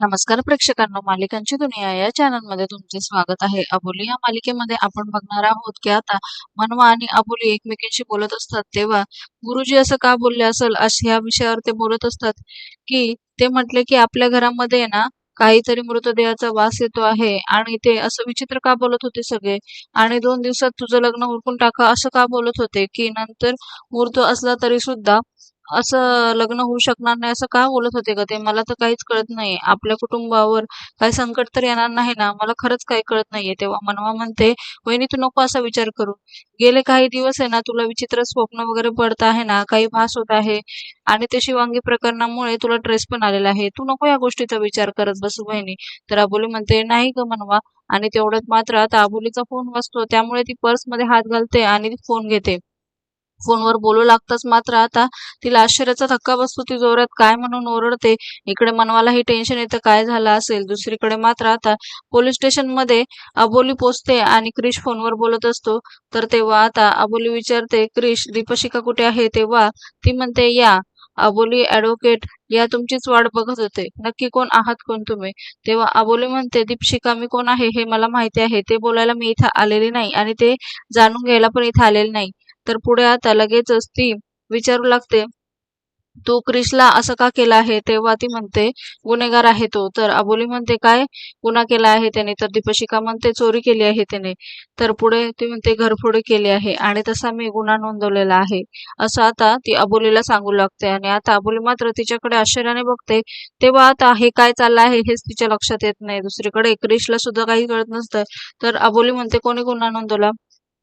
नमस्कार प्रेक्षकांनो मालिकांची दुनिया या चॅनलमध्ये तुमचे स्वागत आहे. अबोली या मालिकेमध्ये आपण बघणार आहोत की आता मनवा आणि अबोली एकमेकींशी बोलत असतात. तेव्हा गुरुजी असं का बोलले असेल? अशा या विषयावर ते बोलत असतात की ते म्हटले की आपल्या घरामध्ये ना काहीतरी मृतदेहाचा वास येतो आहे आणि ते असं विचित्र का बोलत होते सगळे? आणि दोन दिवसात तुझं लग्न उरकून टाका असं का बोलत होते? की नंतर मूर्त असला तरी सुद्धा असं लग्न होऊ शकणार नाही असं का बोलत होते का ते? मला तर काहीच कळत नाही आपल्या कुटुंबावर काही संकट तर येणार नाही ना? मला खरंच काही कळत नाहीये. तेव्हा मनवा म्हणते वहिनी तू नको असा विचार करू. गेले काही दिवस आहे ना तुला विचित्र स्वप्न वगैरे पडत आहे ना काही भास होत आहे आणि ते शिवांगी प्रकरणामुळे तुला ट्रेस पण आलेला आहे. तू नको या गोष्टीचा विचार करत बसू बहिणी तर अबोली म्हणते नाही ग मनवा आणि तेवढ्यात मात्र आता अबोलीचा फोन वाजतो. त्यामुळे ती पर्समध्ये हात घालते आणि फोन घेते. फोनवर बोलू लागताच. मात्र आता तिला आश्चर्याचा धक्का बसतो ती जोरात काय म्हणून ओरडते? इकडे मनवालाही टेन्शन येतं काय झालं असेल? दुसरीकडे मात्र आता पोलीस स्टेशनमध्ये अबोली पोचते आणि क्रिश फोनवर बोलत असतो. तर तेव्हा आता अबोली विचारते क्रिश दीपशिका कुठे आहे? तेव्हा ती म्हणते या अबोली ऍडव्होकेट या तुमचीच वाट बघत होते. नक्की कोण आहात? कोण तुम्ही? तेव्हा अबोली म्हणते दीपशिका मी कोण आहे? हे मला माहिती आहे. ते बोलायला मी इथं आलेले नाही आणि ते जाणून घ्यायला पण इथं आलेले नाही. तर पुढे आता लगेचच ती विचारू लागते तू क्रिशला असं का केलं आहे? तेव्हा ती म्हणते गुन्हेगार आहे तो. तर अबोली म्हणते काय गुन्हा केला आहे त्याने? तर दीपशिका म्हणते चोरी केली आहे त्याने. तर पुढे ती म्हणते घरफोडी केली आहे आणि तसा मी गुन्हा नोंदवलेला आहे. असं आता ती अबोलीला सांगू लागते आणि आता अबोली मात्र तिच्याकडे आश्चर्याने बघते तेव्हा आता हे काय चाललं आहे हेच तिच्या लक्षात येत नाही. दुसरीकडे क्रिशला सुद्धा काही कळत नसतं. तर अबोली म्हणते कोणी गुन्हा नोंदवला?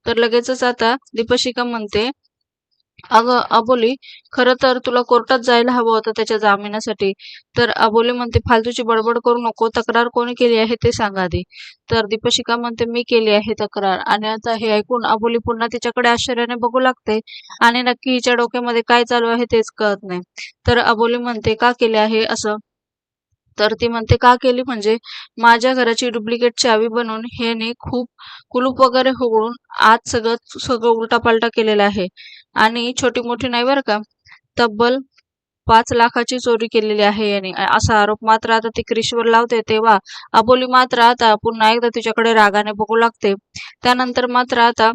तर लगेचच आता दीपशिका म्हणते अगं अबोली खरं तर तुला कोर्टात जायला हवं होतं त्याच्या जामिनासाठी. तर अबोली म्हणते फालतूची बडबड करू नको तक्रार कोणी केली आहे ते सांगा आधी. तर दीपशिका म्हणते मी केली आहे तक्रार. आणि आता हे ऐकून अबोली पुन्हा तिच्याकडे आश्चर्याने बघू लागते आणि नक्की हिच्या डोक्यामध्ये काय चालू आहे तेच कळत नाही. तर अबोली म्हणते का केले आहे असं? तर ती म्हणते का केली? म्हणजे माझ्या घराची डुप्लिकेट चावी बनवून हेने खूप कुलूप वगैरे होऊन आज सगळं सगळं उलटापालटा केलेला आहे. आणि छोटी मोठी नाही बरं का? तब्बल पाच लाखाची चोरी केलेली आहे याने. असा आरोप मात्र आता ती क्रिशवर लावते. तेव्हा अबोली मात्र आता पुन्हा एकदा तिच्याकडे रागाने बघू लागते. त्यानंतर मात्र आता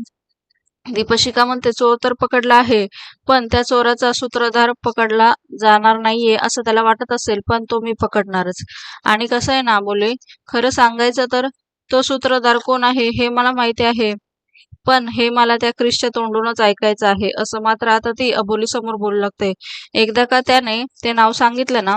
दीपशिका म्हणते चोर तर पकडला आहे पण त्या चोराचा सूत्रधार पकडला जाणार नाहीये असं त्याला वाटत असेल पण तो मी पकडणारच. आणि कसं आहे ना बोले खरं सांगायचं तर तो सूत्रधार कोण आहे हे मला माहिती आहे पण हे मला त्या क्रिसच्या तोंडूनच ऐकायचं आहे असं मात्र आता ती अबोली समोर बोलू लागते. एकदा का त्याने ते नाव सांगितलं ना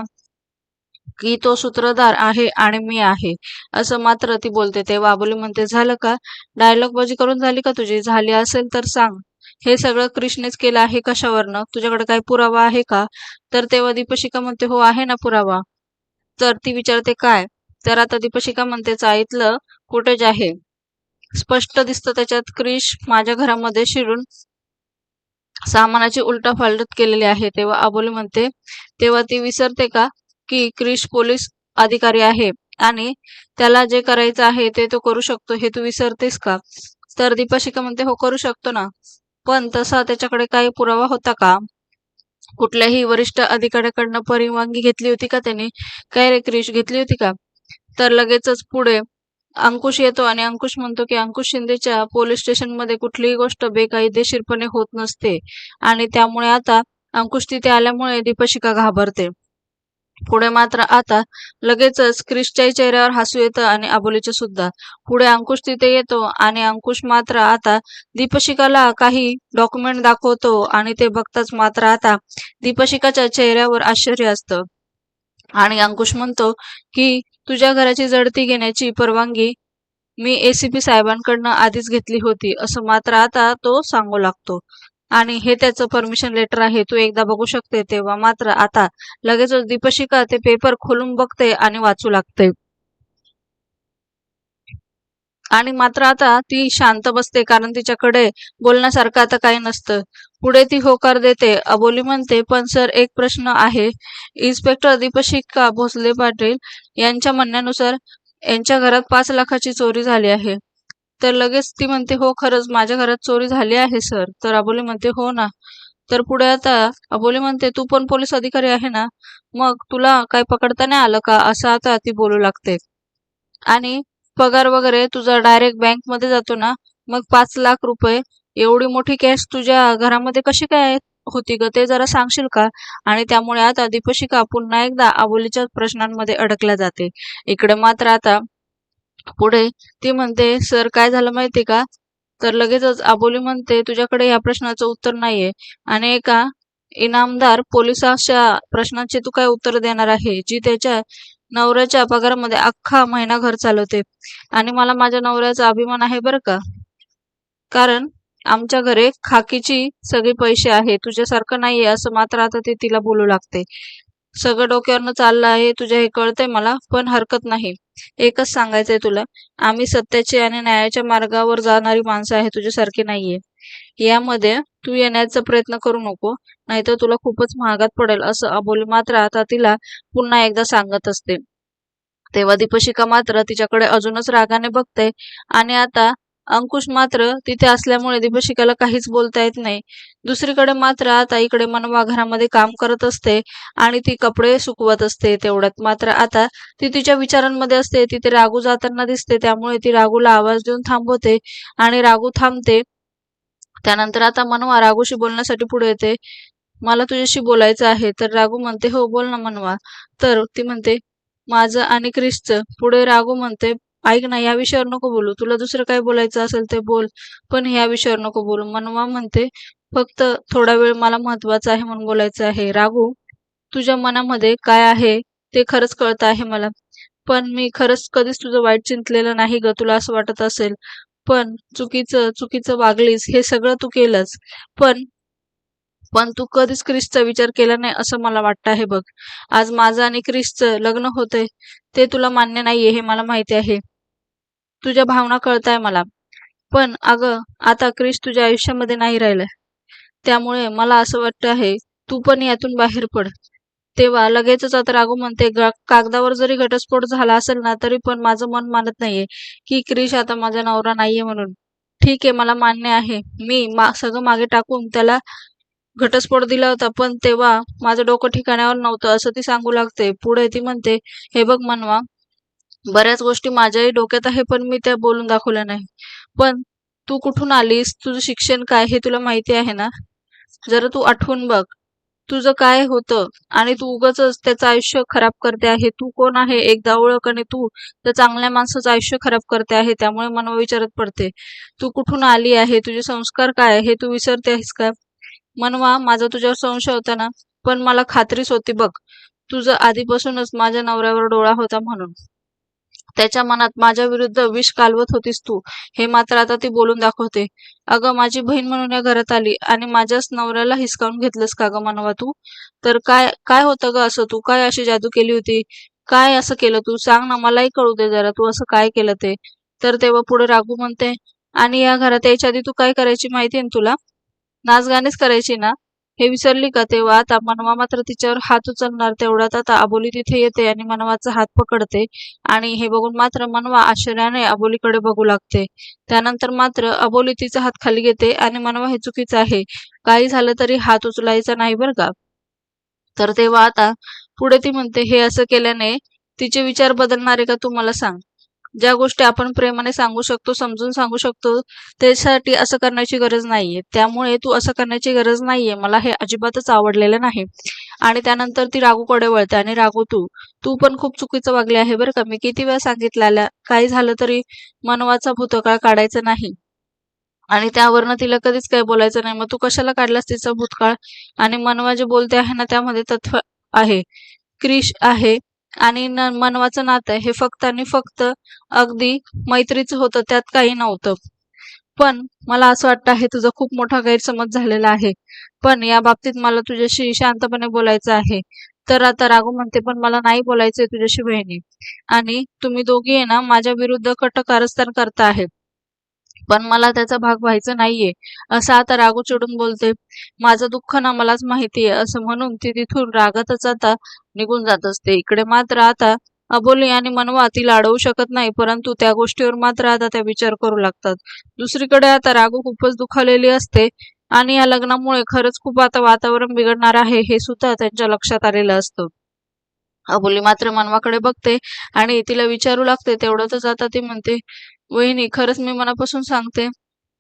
की तो सूत्रधार आहे आणि मी आहे. असं मात्र ती बोलते. तेव्हा अबोली म्हणते झालं का? डायलॉग बाजी करून झाली का तुझी? झाली असेल तर सांग. हे सगळं कृष्णेच केलं आहे कशावरनं? तुझ्याकडे काही पुरावा आहे का? तर तेव्हा दीपशिका म्हणते हो आहे ना पुरावा. तर ती विचारते काय? तर आता दीपशिका म्हणते चाळीतलं कुठेच आहे. स्पष्ट दिसतं त्याच्यात क्रिश माझ्या घरामध्ये शिरून सामानाची उलटा फालट केलेली आहे. तेव्हा अबोली म्हणते तेव्हा ती विसरते का? की क्रिश पोलीस अधिकारी आहे आणि त्याला जे करायचं आहे ते तो करू शकतो हे तू विसरतेस का? तर दीपाशिका म्हणते हो करू शकतो ना. पण तसा त्याच्याकडे काही पुरावा होता का? कुठल्याही वरिष्ठ अधिकाऱ्याकडनं परवानगी घेतली होती का त्याने? काय रे क्रिश घेतली होती का? तर लगेचच पुढे अंकुश येतो आणि अंकुश म्हणतो की अंकुश शिंदेच्या पोलीस स्टेशनमध्ये कुठलीही गोष्ट बेकायदेशीरपणे होत नसते आणि त्यामुळे आता अंकुश तिथे आल्यामुळे दीपशिका घाबरते. पुढे मात्र आता लगेचच क्रिशच्याही चेहऱ्यावर हसू येतं आणि अबोलीच्या सुद्धा. पुढे अंकुश तिथे येतो आणि अंकुश मात्र आता दीपशिकाला काही डॉक्युमेंट दाखवतो आणि ते बघताच मात्र आता दीपशिकाच्या चेहऱ्यावर आश्चर्य असतं. आणि अंकुश म्हणतो की तुझ्या घराची जडती घेण्याची परवानगी मी एसीपी साहेबांकडनं आधीच घेतली होती असं मात्र आता तो सांगू लागतो. आणि हे त्याचं परमिशन लेटर आहे तू एकदा बघू शकते. तेव्हा मात्र आता लगेचच दीपशिका ते पेपर खोलून बघते आणि वाचू लागते. आणि मात्र आता ती शांत बसते कारण तिच्याकडे बोलण्यासारखं आता काही नसतं. पुढे ती होकार देते. अबोली म्हणते पण सर एक प्रश्न आहे. इन्स्पेक्टर दीपशिका भोसले पाटील यांच्या म्हणण्यानुसार यांच्या घरात पाच लाखाची चोरी झाली आहे. तर लगेच ती म्हणते हो खरंच माझ्या घरात चोरी झाली आहे सर. तर अबोली म्हणते हो ना. तर पुढे आता अबोली म्हणते तू पण पोलीस अधिकारी आहे ना? मग तुला काय पकडता नाही आलं का? असं आता ती बोलू लागते. आणि पगार वगैरे तुझा डायरेक्ट बँकमध्ये जातो ना? मग पाच लाख रुपये एवढी मोठी कॅश तुझ्या घरामध्ये कशी काय होती ग? ते जरा सांगशील का? आणि त्यामुळे आता दीपशिका पुन्हा एकदा अबोलीच्या प्रश्नांमध्ये अडकल्या जाते. इकडे मात्र आता पुढे ती म्हणते सर काय झालं माहितीये का? तर लगेचच आबोली म्हणते तुझ्याकडे या प्रश्नाचं उत्तर नाहीये. आणि एका इनामदार पोलिसाच्या प्रश्नाचे तू काय उत्तर देणार आहे जी त्याच्या नवऱ्याच्या पगारामध्ये अख्खा महिना घर चालवते? आणि मला माझ्या नवऱ्याचा अभिमान आहे बरं का? कारण आमच्या घरी खाकीची सगळी पैसे आहे तुझ्यासारखं नाहीये असं मात्र आता ते तिला बोलू लागते. सगळं डोक्यावरनं चाललं आहे तुझ्या हे कळतंय मला पण हरकत नाही. एकच सांगायचंय तुला आम्ही सत्याची आणि न्यायाच्या मार्गावर जाणारी माणसं आहे तुझ्यासारखी नाहीये. यामध्ये तू येण्याचा प्रयत्न करू नको नाहीतर तुला खूपच महागात पडेल असं अबोली मात्र आता तिला पुन्हा एकदा सांगत असते. तेव्हा दीपशिका मात्र तिच्याकडे अजूनच रागाने बघते आणि आता अंकुश मात्र तिथे असल्यामुळे दीपशिकाला काहीच बोलता येत नाही. दुसरीकडे मात्र आता इकडे मनवा घरामध्ये काम करत असते आणि ती कपडे सुकवत असते तेवढ्यात. मात्र आता ती तिच्या विचारांमध्ये असते तिथे रागू जाताना दिसते त्यामुळे ती रागूला आवाज देऊन थांबवते आणि रागू थांबते. त्यानंतर आता मनवा रागूशी बोलण्यासाठी पुढे येते. मला तुझ्याशी बोलायचं आहे. तर रागू म्हणते हो बोल ना मनवा. तर ती म्हणते माझं आणि क्रिसचं पुढे रागू म्हणते ऐक ना या विषयावर नको बोलू. तुला दुसरं काय बोलायचं असेल ते बोल. पण या विषयावर नको बोलू. मनवा म्हणते फक्त थोडा वेळ मला महत्वाचं आहे म्हणून बोलायचं आहे. रागू तुझ्या मनामध्ये काय आहे ते खरंच कळत आहे मला. पण मी खरंच कधीच तुझं वाईट चिंतलेलं नाही ग तुला असं वाटत असेल. पण चुकीचं चुकीचं वागलीस हे सगळं तू केलंच पण पण तू कधीच क्रिसचा विचार केला नाही असं मला वाटतं आहे बघ. आज माझं आणि क्रिसचं लग्न होतंय ते तुला मान्य नाहीये हे मला माहिती आहे. तुझ्या भावना कळताय मला. पण अगं आता क्रिश तुझ्या आयुष्यामध्ये नाही राहिलाय. त्यामुळे मला असं वाटतं आहे तू पण यातून बाहेर पड. तेव्हा लगेचच आता राघू म्हणते कागदावर जरी घटस्फोट झाला असेल ना तरी पण माझं मन मानत नाहीये की क्रिश आता माझा नवरा नाहीये म्हणून. ठीक आहे मला मान्य आहे. मी मा सगळं मागे टाकून त्याला घटस्फोट दिला होता पण तेव्हा माझं डोकं ठिकाण्यावर नव्हतं असं ती सांगू लागते. पुढे ती म्हणते हे बघ मनवा बऱ्याच गोष्टी माझ्याही डोक्यात आहे पण मी त्या बोलून दाखवल्या नाही. पण तू कुठून आलीस? तुझं शिक्षण काय? हे तुला माहिती आहे ना? जरा तू आठवून बघ. तुझं काय होतं? आणि तू उगच त्याचं आयुष्य खराब करते आहे. तू कोण आहे? एकदा ओळख आणि तू त्या चांगल्या माणसाचं आयुष्य खराब करते आहे त्यामुळे मनवा विचारत पडते. तू कुठून आली आहे? तुझे संस्कार काय हे तू विसरते आहेस का? मनवा माझा तुझ्यावर संशय होता ना? पण मला खात्रीच होती बघ. तुझं आधीपासूनच माझ्या नवऱ्यावर डोळा होता म्हणून. त्याच्या मनात माझ्या विरुद्ध विष कालवत होतीस तू. हे मात्र आता ती बोलून दाखवते. अगं माझी बहीण म्हणून या घरात आली आणि माझ्याच नवऱ्याला हिसकावून घेतलंस का ग मानवा तू? तर काय काय होतं ग असं? तू काय अशी जादू केली होती? काय असं केलं तू? सांग ना मलाही कळू दे जरा. तू असं काय केलं ते? तर तेव्हा पुढे रागू म्हणते आणि या घरात यायच्या आधी तू काय करायची माहिती आहे ना तुला? नाचगाणेच करायची ना? हे विसरली का तेव्हा? आता मनवा मात्र तिच्यावर हात उचलणार तेवढ्यात आता अबोली तिथे येते आणि मनवाचा हात पकडते. आणि हे बघून मात्र मनवा आश्चर्याने अबोलीकडे बघू लागते. त्यानंतर मात्र अबोली तिचा हात खाली घेते आणि मनवा हे चुकीचं आहे. काही झालं तरी हात उचलायचा नाही बरं का? तर तेव्हा आता पुढे ती म्हणते हे असं केल्याने तिचे विचार बदलणारे का तू मला सांग? ज्या गोष्टी आपण प्रेमाने सांगू शकतो समजून सांगू शकतो त्यासाठी असं करण्याची गरज नाहीये. त्यामुळे तू असं करण्याची गरज नाहीये. मला हे अजिबातच आवडलेलं नाही. आणि त्यानंतर ती रागूकडे वळते. आणि रागू तू तू पण खूप चुकीचं वागले आहे बरं का. मी किती वेळा सांगितलेल्या काही झालं तरी मनवाचा भूतकाळ काढायचा नाही. आणि त्यावरनं तिला कधीच काही बोलायचं नाही. मग तू कशाला काढलास तिचा भूतकाळ? आणि मनवा जे बोलते आहे ना त्यामध्ये तत्व आहे. क्रिश आहे. आणि मनवाचं नातं हे फक्त आणि फक्त अगदी मैत्रीचं होतं त्यात काही नव्हतं. पण मला असं वाटतं आहे तुझा खूप मोठा गैरसमज झालेला आहे. पण या बाबतीत मला तुझ्याशी शांतपणे बोलायचं आहे. तर आता राघू म्हणते पण मला नाही बोलायचंय तुझ्याशी बहिणी. आणि तुम्ही दोघी आहे ना माझ्या विरुद्ध कट कारस्थान करता आहेत. पण मला त्याचा भाग व्हायचं नाहीये. असं आता रागू चिडून बोलते माझं दुःख ना मलाच माहितीये असं म्हणून ती तिथून रागातच आता निघून जात असते. इकडे मात्र आता अबोली आणि मनवा तिला अडवू शकत नाही परंतु त्या गोष्टीवर मात्र आता त्या विचार करू लागतात. दुसरीकडे आता रागू खूपच दुखावलेली असते आणि या लग्नामुळे खरंच खूप आता वातावरण बिघडणार आहे हे सुद्धा त्यांच्या लक्षात आलेलं असतं. अबोली मात्र मनवाकडे बघते आणि तिला विचारू लागते तेवढ्यातच आता ती म्हणते वहिनी खरंच मी मनापासून सांगते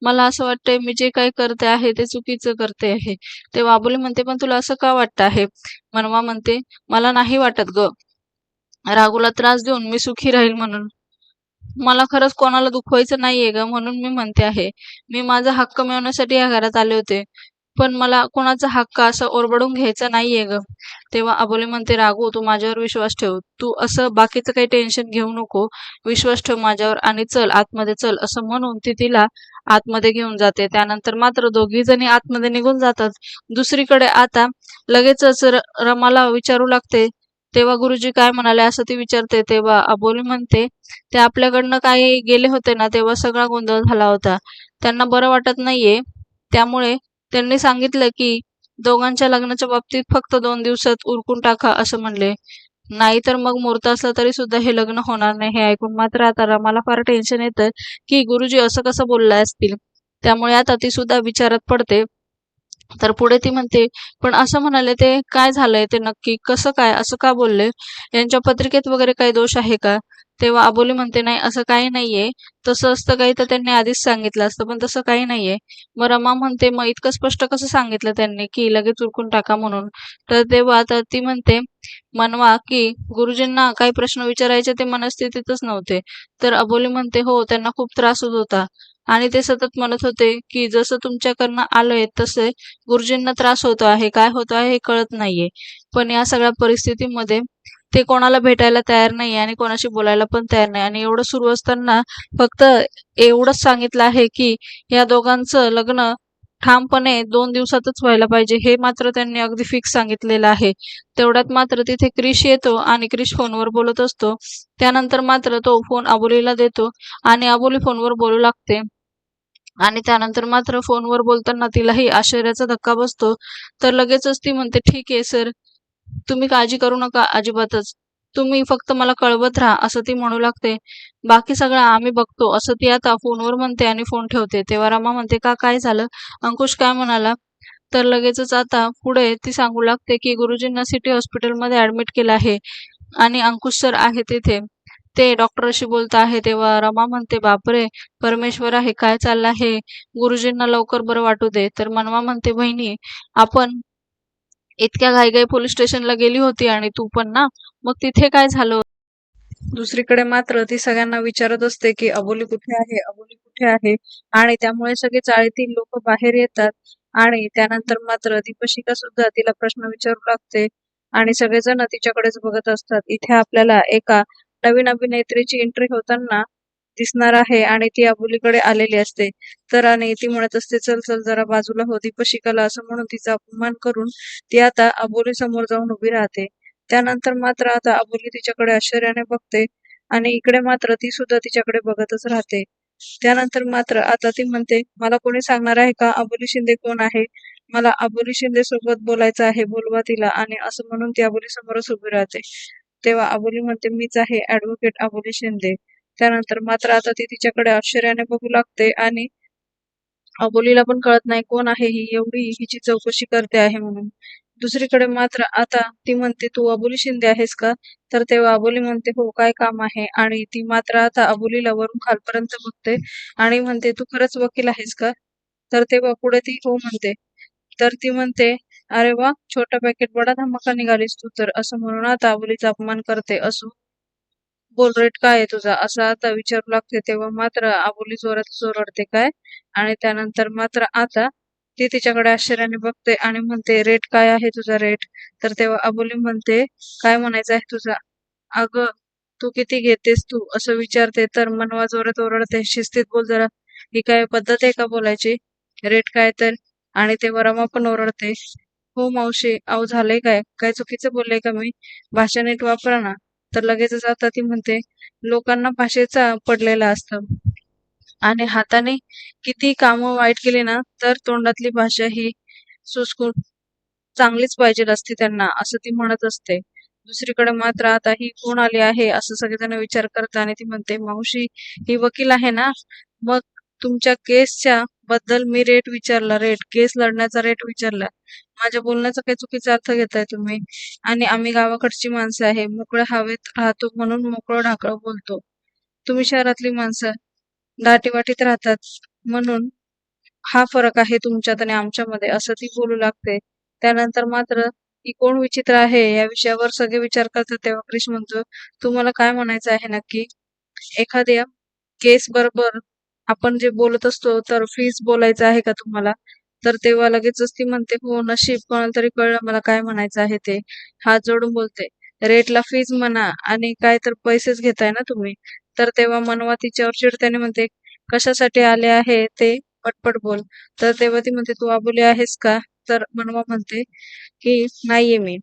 मला असं वाटतंय मी जे काही करते आहे ते चुकीचं करते आहे. ते बाबुली म्हणते पण तुला असं का वाटतं आहे? मनवा म्हणते मला नाही वाटत ग. रागूला त्रास देऊन मी सुखी राहील म्हणून. मला खरंच कोणाला दुखवायचं नाहीये ग. म्हणून मी म्हणते आहे मी माझा हक्क मिळवण्यासाठी या घरात आले होते. पण मला कोणाचा हक्क असं ओरबडून घ्यायचा नाहीये ग. तेव्हा अबोली म्हणते रागू तू माझ्यावर विश्वास ठेव. तू असं बाकीचं काही टेन्शन घेऊ नको. विश्वास ठेव माझ्यावर आणि चल आतमध्ये चल असं म्हणून ती तिला आतमध्ये घेऊन जाते. त्यानंतर मात्र दोघी जणी आतमध्ये निघून जातात. दुसरीकडे आता लगेचच र- रमाला विचारू लागते. तेव्हा गुरुजी काय म्हणाले असं ती विचारते. तेव्हा अबोली म्हणते ते आपल्याकडनं काही गेले होते ना तेव्हा सगळा गोंधळ झाला होता. त्यांना बरं वाटत नाहीये. त्यामुळे त्यांनी सांगितलं की दोघांच्या लग्नाच्या बाबतीत फक्त दोन दिवसात उरकून टाका असं म्हणले. नाहीतर मग मुहूर्त असला तरी सुद्धा हे लग्न होणार नाही हे ऐकून मात्र आता रामाला फार टेन्शन येतं की गुरुजी असं कसं बोलला असतील? त्यामुळे आता ती सुद्धा विचारात पडते. तर पुढे ती म्हणते पण असं म्हणाले ते काय झालंय? ते नक्की कसं काय? असं का बोलले? यांच्या पत्रिकेत वगैरे काही दोष आहे का? तेव्हा अबोली म्हणते नाही असं काही नाहीये. तसं असतं काही तर त्यांनी आधीच सांगितलं असतं पण तसं काही नाहीये. मग रमा म्हणते मग इतकं स्पष्ट कसं सांगितलं त्यांनी की लगेच उरकून टाका म्हणून? तर तेव्हा तर ती म्हणते मनवा की गुरुजींना काही प्रश्न विचारायचे ते मनस्थितीतच नव्हते. तर अबोली म्हणते हो त्यांना खूप त्रास होत होता. आणि ते सतत म्हणत होते की जसं तुमच्याकडनं आलोय तसे गुरुजींना त्रास होतो आहे. काय होतो आहे हे कळत नाहीये. पण या सगळ्या परिस्थितीमध्ये ते कोणाला भेटायला तयार नाही आणि कोणाशी बोलायला पण तयार नाही आणि एवढं सुरू असताना फक्त एवढंच सांगितलं आहे की या दोघांचं लग्न ठामपणे दोन दिवसातच व्हायला पाहिजे. हे मात्र त्यांनी अगदी फिक्स सांगितलेलं आहे. तेवढ्यात मात्र तिथे क्रिश येतो आणि क्रिश फोनवर बोलत असतो. त्यानंतर मात्र तो फोन अबोलीला देतो आणि अबोली फोनवर बोलू लागते. आणि त्यानंतर मात्र फोनवर बोलताना तिलाही आश्चर्याचा धक्का बसतो. तर लगेचच ती म्हणते ठीक आहे सर. तुम्ही काळजी करू नका अजिबातच. तुम्ही फक्त मला कळवत राहा असं ती म्हणू लागते. बाकी सगळं आम्ही बघतो असं ती आता फोनवर म्हणते आणि फोन ठेवते. तेव्हा रमा म्हणते का काय झालं? अंकुश काय म्हणाला? तर लगेचच आता पुढे ती सांगू लागते की गुरुजींना सिटी हॉस्पिटलमध्ये ऍडमिट केलं आहे आणि अंकुश सर आहे तिथे. ते डॉक्टरशी बोलत आहे तेव्हा रमा म्हणते बापरे परमेश्वर आहे काय चाललं आहे? गुरुजींना लवकर बरं वाटू दे. तर मनवा म्हणते बहिणी आपण इतक्या घाईघाई पोलीस स्टेशनला गेली होती आणि तू पण ना? मग तिथे काय झालं? दुसरीकडे मात्र ती सगळ्यांना विचारत असते की अबोली कुठे आहे? अबोली कुठे आहे? आणि त्यामुळे सगळे चाळीतील लोक बाहेर येतात आणि त्यानंतर मात्र दीपशिका सुद्धा तिला प्रश्न विचारू लागते आणि सगळेजण तिच्याकडेच बघत असतात. इथे आपल्याला एका नवीन अभिनेत्रीची एंट्री होताना दिसणार आहे आणि ती अबोलीकडे आलेली असते. तर आणि ती म्हणत असते चल चल जरा बाजूला हो दीपशिकाला असं म्हणून तिचा अपमान करून ती आता अबोली समोर जाऊन उभी राहते. त्यानंतर मात्र आता अबोली तिच्याकडे आश्चर्याने बघते आणि इकडे मात्र ती सुद्धा तिच्याकडे बघतच राहते. त्यानंतर मात्र आता ती म्हणते मला कोणी सांगणार आहे का? अबोली शिंदे कोण आहे? मला अबोली शिंदे सोबत बोलायचं आहे बोलवा तिला आणि असं म्हणून ती अबोली समोरच उभी राहते. तेव्हा अबोली म्हणते मीच आहे ऍडव्होकेट अबोली शिंदे. त्यानंतर मात्र आता ती तिच्याकडे आश्चर्याने बघू लागते आणि अबोलीला पण कळत नाही कोण आहे ही एवढी हिची चौकशी करते आहे म्हणून. दुसरीकडे मात्र आता ती म्हणते तू अबोली शिंदे आहेस का? तर तेव्हा अबोली म्हणते हो काय काम आहे? आणि ती मात्र आता अबोलीला वरून खालपर्यंत बघते आणि म्हणते तू खरंच वकील आहेस का? तर तेव्हा पुढे ती हो म्हणते. तर ती म्हणते अरे वा छोटं पॅकेट बडा धमाका निघालीस तू तर. असं म्हणून आता अबोलीचा अपमान करते. असो. बोल रेट काय आहे तुझा? असं आता विचारू लागते तेव्हा मात्र आबोली जोरात जोरडते काय? आणि त्यानंतर मात्र आता ती तिच्याकडे आश्चर्याने बघते आणि म्हणते रेट काय आहे तुझा रेट? तर तेव्हा अबोली म्हणते काय म्हणायचं आहे तुझा? अगं तू किती घेतेस तू? असं विचारते तर मनवा जोरात ओरडते शिस्तीत बोल जरा. ही काय पद्धत आहे का बोलायची? रेट काय तर. आणि तेव्हा रमा पण ओरडते हो मावशी अहो झालंय काय? काय चुकीचं बोलले का मी? भाषा नीट वापरा ना. तर लगेचच आता ती म्हणते लोकांना भाषेचा पडलेला असतं. आणि हाताने किती कामं वाईट केली ना तर तोंडातली भाषा ही सुसकून चांगलीच पाहिजे असते त्यांना असं ती म्हणत असते. दुसरीकडे मात्र आता ही कोण आली आहे असं सगळेजण विचार करतात आणि ती म्हणते मावशी ही वकील आहे ना? मग तुमच्या केसच्या बद्दल मी रेट विचारला रेट केस लढण्याचा रेट विचारला. माझ्या बोलण्याचा काही चुकीचा अर्थ घेताय तुम्ही. आणि आम्ही गावाकडची माणसं आहे. मोकळ्या हवेत राहतो म्हणून मोकळं ढाकळं बोलतो. तुम्ही शहरातली माणसं दाटीवाटीत राहतात म्हणून हा फरक आहे तुमच्यात आणि आमच्यामध्ये असं ती बोलू लागते. त्यानंतर मात्र ती कोण विचित्र आहे या विषयावर सगळे विचार करतात तेव्हा क्रिश म्हणतो तुम्हाला काय म्हणायचं आहे नक्की? एखाद्या केस बरोबर आपण जे बोलत असतो तर फीज बोलायचं आहे का तुम्हाला? तर तेव्हा लगेचच ती म्हणते हो नशीब कोणाला तरी कळलं मला काय म्हणायचं आहे ते. हात जोडून बोलते रेटला फीज म्हणा आणि काय तर पैसेच घेताय ना तुम्ही? तर तेव्हा मनवा तिच्यावर चिडत्याने म्हणते कशासाठी आले आहे ते? पटपट बोल. तर तेव्हा ती म्हणते तू आबोली आहेस का? तर मनवा म्हणते की नाहीये मी.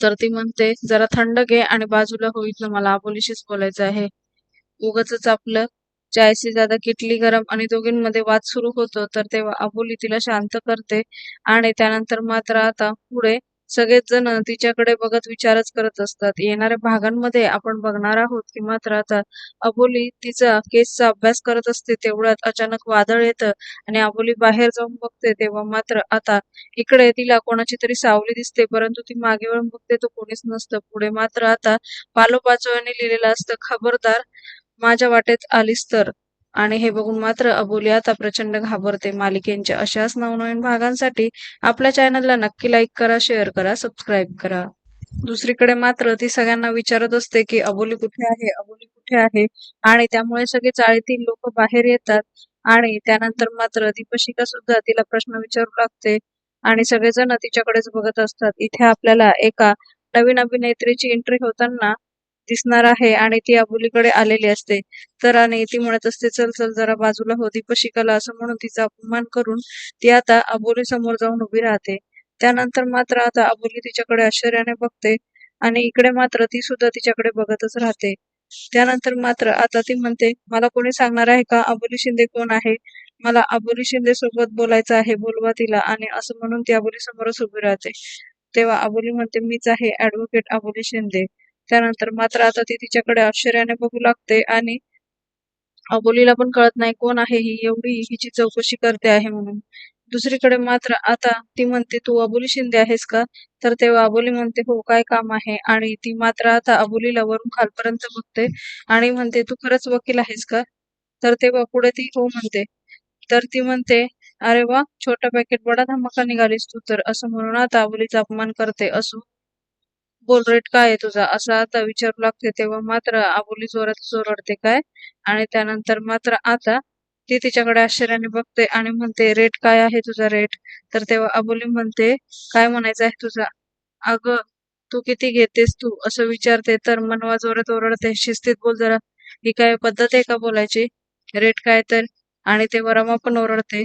तर ती म्हणते जरा थंड घे आणि बाजूला होईल मला आबोलीशीच बोलायचं आहे. उगाच आपलं चायची जादा किटली गरम आणि दोघींमध्ये वाद सुरू होतो तर तेव्हा अबोली तिला शांत करते आणि त्यानंतर मात्र आता पुढे सगळेच जण तिच्याकडे बघत विचारच करत असतात. येणाऱ्या भागांमध्ये आपण बघणार आहोत की मात्र आता अबोली तिचा केसचा अभ्यास करत असते तेवढ्यात अचानक वादळ येतं आणि अबोली बाहेर जाऊन बघते तेव्हा मात्र आता इकडे तिला कोणाची तरी सावली दिसते परंतु ती मागे वळून बघते तो कोणीच नसतं. पुढे मात्र आता पालोपाचोळ्याने लिहिलेलं असतं खबरदार माझ्या वाटेत आलीस तर. आणि हे बघून मात्र अबोली आता प्रचंड घाबरते. मालिकेंच्या अशाच नवनवीन भागांसाठी आपल्या चॅनलला नक्की लाईक करा शेअर करा सबस्क्राईब करा. दुसरीकडे मात्र ती सगळ्यांना विचारत असते की अबोली कुठे आहे? अबोली कुठे आहे? आणि त्यामुळे सगळे चाळीतील लोक बाहेर येतात. आणि त्यानंतर मात्र दीपशिका सुद्धा तिला प्रश्न विचारू लागते. आणि सगळेजण तिच्याकडेच बघत असतात. इथे आपल्याला एका नवीन अभिनेत्रीची एंट्री होताना दिसणार आहे आणि ती अबोलीकडे आलेली असते. तर आणि ती म्हणत असते चल चल जरा बाजूला हो दीपशिकाला असं म्हणून तिचा अपमान करून ती आता अबोली समोर जाऊन उभी राहते. त्यानंतर मात्र आता अबोली तिच्याकडे आश्चर्याने बघते आणि इकडे मात्र ती सुद्धा तिच्याकडे बघतच राहते. त्यानंतर मात्र आता ती म्हणते मला कोणी सांगणार आहे का? अबोली शिंदे कोण आहे? मला अबोली शिंदे सोबत बोलायचं आहे बोलवा तिला आणि असं म्हणून ती अबोली समोरच उभी राहते. तेव्हा अबोली म्हणते मीच आहे ऍडव्होकेट अबोली शिंदे. त्यानंतर मात्र आता ती तिच्याकडे आश्चर्याने बघू लागते आणि अबोलीला पण कळत नाही कोण आहे ही एवढी हिची चौकशी करते आहे म्हणून. दुसरीकडे मात्र आता ती म्हणते तू अबोली शिंदे आहेस का? तर तेव्हा अबोली म्हणते हो काय काम आहे? आणि ती मात्र आता अबोलीला वरून खालपर्यंत बघते आणि म्हणते तू खरंच वकील आहेस का? तर तेव्हा पुढे ती हो म्हणते. तर ती म्हणते अरे वा छोटा पॅकेट बडा धमाका निघालीस तू तर. असं म्हणून आता अबोलीचा अपमान करते असो बोल रेट काय आहे तुझा? असं आता विचारू लागते तेव्हा मात्र आबोली जोरात जोरडते काय? आणि त्यानंतर मात्र आता ती तिच्याकडे आश्चर्याने बघते आणि म्हणते रेट काय आहे तुझा रेट? तर तेव्हा अबोली म्हणते काय म्हणायचं आहे तुझा? अगं तू किती घेतेस तू? असं विचारते. तर मनवा जोरात ओरडते शिस्तीत बोल जरा. ही काय पद्धत आहे का बोलायची? रेट काय तर? आणि ते रमा पण ओरडते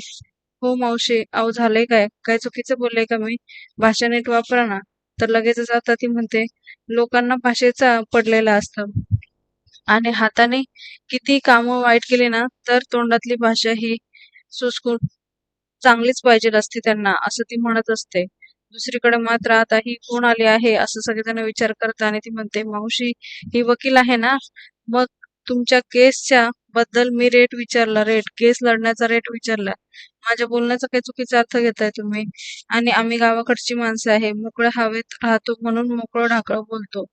हो मावशी अहो झालंय काय? काय चुकीचं बोलले का मी? भाषा नीट वापरा ना. तर लगेचच आता ती म्हणते लोकांना भाषेचा पडलेला असतं. आणि हाताने किती कामं वाईट केली ना तर तोंडातली भाषा ही सुसकून चांगलीच पाहिजे असते त्यांना असं ती म्हणत असते. दुसरीकडे मात्र आता ही कोण आली आहे असं सगळेजण विचार करतात आणि ती म्हणते मावशी ही वकील आहे ना? मग तुमच्या केसच्या बद्दल मी रेट विचारला रेट केस लढण्याचा रेट विचारला. माझ्या बोलण्याचा काही चुकीचा अर्थ घेताय तुम्ही. आणि आम्ही गावाकडची माणसं आहे. मोकळ्या हवेत राहतो म्हणून मोकळं ढाकळं बोलतो.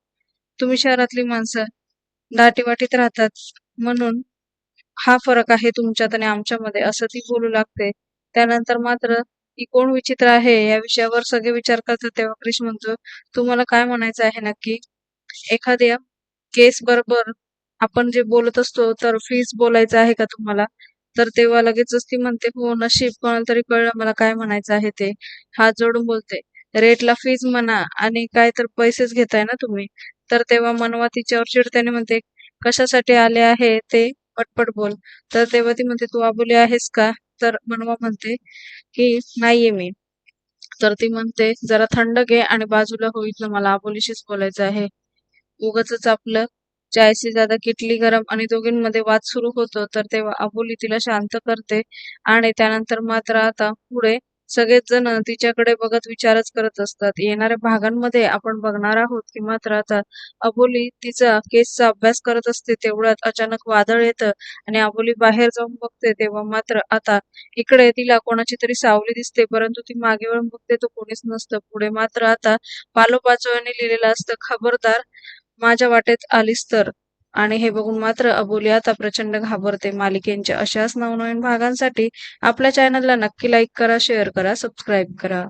तुम्ही शहरातली माणसं दाटीवाटीत राहतात म्हणून हा फरक आहे तुमच्यात आणि आमच्यामध्ये असं ती बोलू लागते. त्यानंतर मात्र ही कोण विचित्र आहे या विषयावर सगळे विचार करतात तेव्हा क्रिश म्हणतो तुम्हाला काय म्हणायचं आहे नक्की? एखाद्या केस बरोबर आपण जे बोलत असतो तर फीज बोलायचं आहे का तुम्हाला? तर तेव्हा लगेचच ती म्हणते हो नशीब कोणाला तरी कळलं मला काय म्हणायचं आहे ते. हात जोडून बोलते रेटला फीज म्हणा आणि काय तर पैसेच घेताय ना तुम्ही? तर तेव्हा मनवा तिच्यावर चिडत्याने म्हणते कशासाठी आले आहे ते? पटपट बोल. तर तेव्हा ती म्हणते तू आबोली आहेस का? तर मनवा म्हणते की नाहीये मी. तर ती म्हणते जरा थंड घे आणि बाजूला होईल मला आबोलीशीच बोलायचं आहे. उगाच आपलं चायची जादा किटली गरम आणि दोघींमध्ये वाद सुरू होतो तर तेव्हा अबोली तिला शांत करते आणि त्यानंतर मात्र आता पुढे सगळेच जण तिच्याकडे बघत विचारच करत असतात. येणाऱ्या भागांमध्ये आपण बघणार आहोत की मात्र आता अबोली तिचा केसचा अभ्यास करत असते तेवढ्यात अचानक वादळ येतं आणि अबोली बाहेर जाऊन बघते तेव्हा मात्र आता इकडे तिला कोणाची तरी सावली दिसते परंतु ती मागे वळून बघते तो कोणीच नसतं. पुढे मात्र आता पालोपाचोळ्याने लिहिलेलं असतं खबरदार माझ्या वाटेत आलीस तर. आणि हे बघून मात्र अबोली आता प्रचंड घाबरते. मालिकेंच्या अशाच नवनवीन भागांसाठी आपल्या चॅनलला नक्की लाईक करा शेअर करा सबस्क्राईब करा.